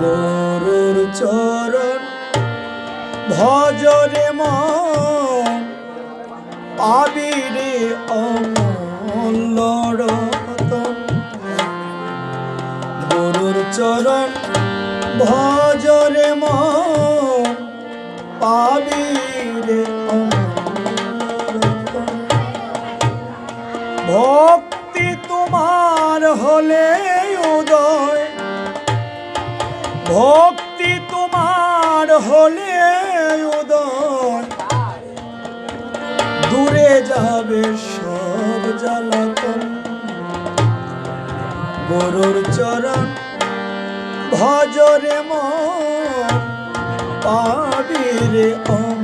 গরুর চরণ ভজরে পাবিরে অমূল্য গরুর চরণ ভজরে পাবিরে ভক্তি তোমার হলে ভক্তি তোমার হলে উদয়। দূরে যাবে সব জ্বালাতন। গরুর চরণ ভজরে মন পাবিরে অমূল্য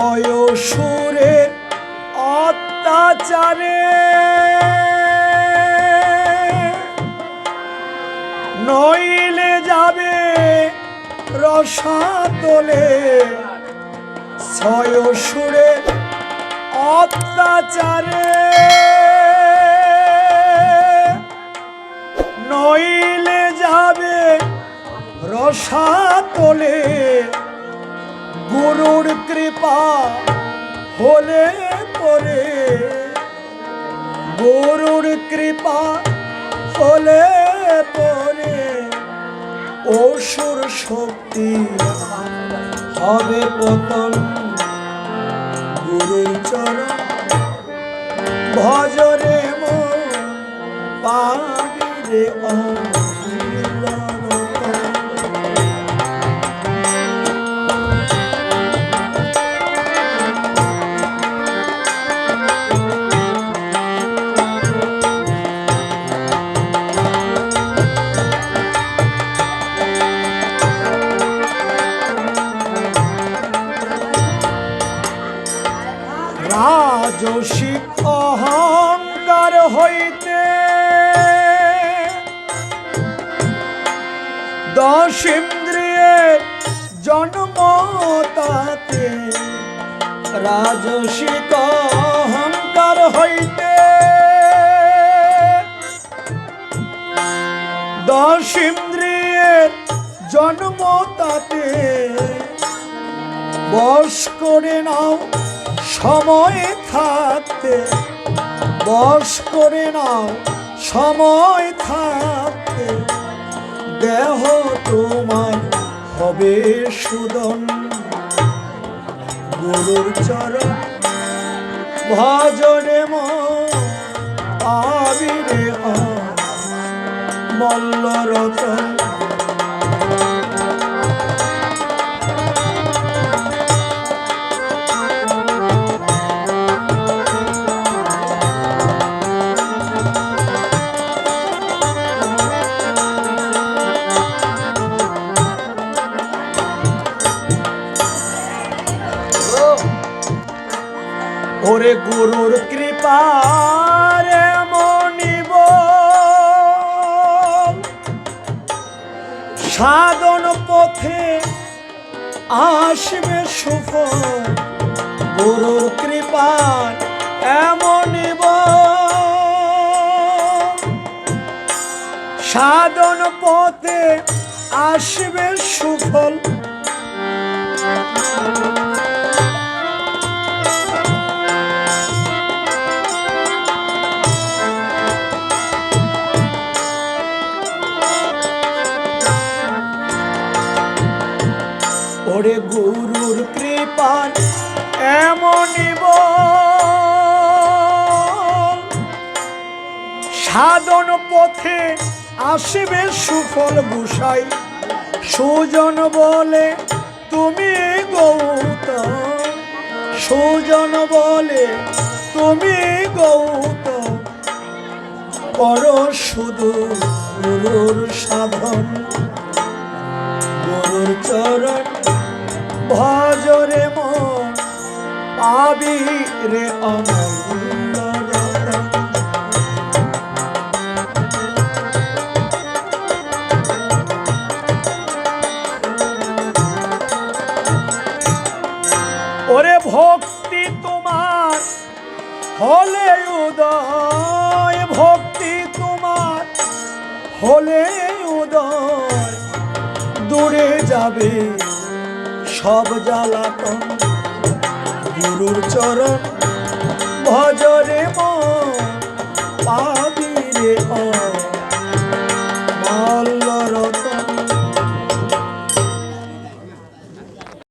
ছয় সুরের অত্যাচারে। নইলে যাবে রসাতলে ছয় সুরের অত্যাচারে। নইলে যাবে রসাতলে গুরুর কৃপা হলে পরে। গুরুর কৃপা হলে পরে। অসুর শক্তি হবে পতন। গুরুর চরণ ভজরে মন অমূল্য রাজসিক অহংকার হইতে দশ ইন্দ্রিয়ের জন্ম রাজসিক অহংকার হইতে দশ ইন্দ্রিয়ের জন্ম বশ করে নাও সময় থাকতে, বশ করে নাও, সময় থাকতে। দেহ তোমার হবে সুদন। গুরুর চরণ ভজরে আবিরে মল্ল ওরে গুরুর কৃপারে মনিব। সাধন পথে আসবে সুফল গুরুর কৃপার এমনিব সাধন পথে আসবে সুফল। গুরুর কৃপান এমনই সাধন পথে আসবে সুফল বুসাই সুজন বলে, তুমি গৌতম। সুজন বলে, তুমি গৌতম। পর শুধু গুরুর সাধন। গুরুর চরণ ভজরে মন আবিরে অমূল্য রতন ওরে ভক্তি তোমার, হলে উদয়। ভক্তি তোমার, হলে উদয়। দূরে যাবে সব জ্বালাতন গুরুর চরণ ভজ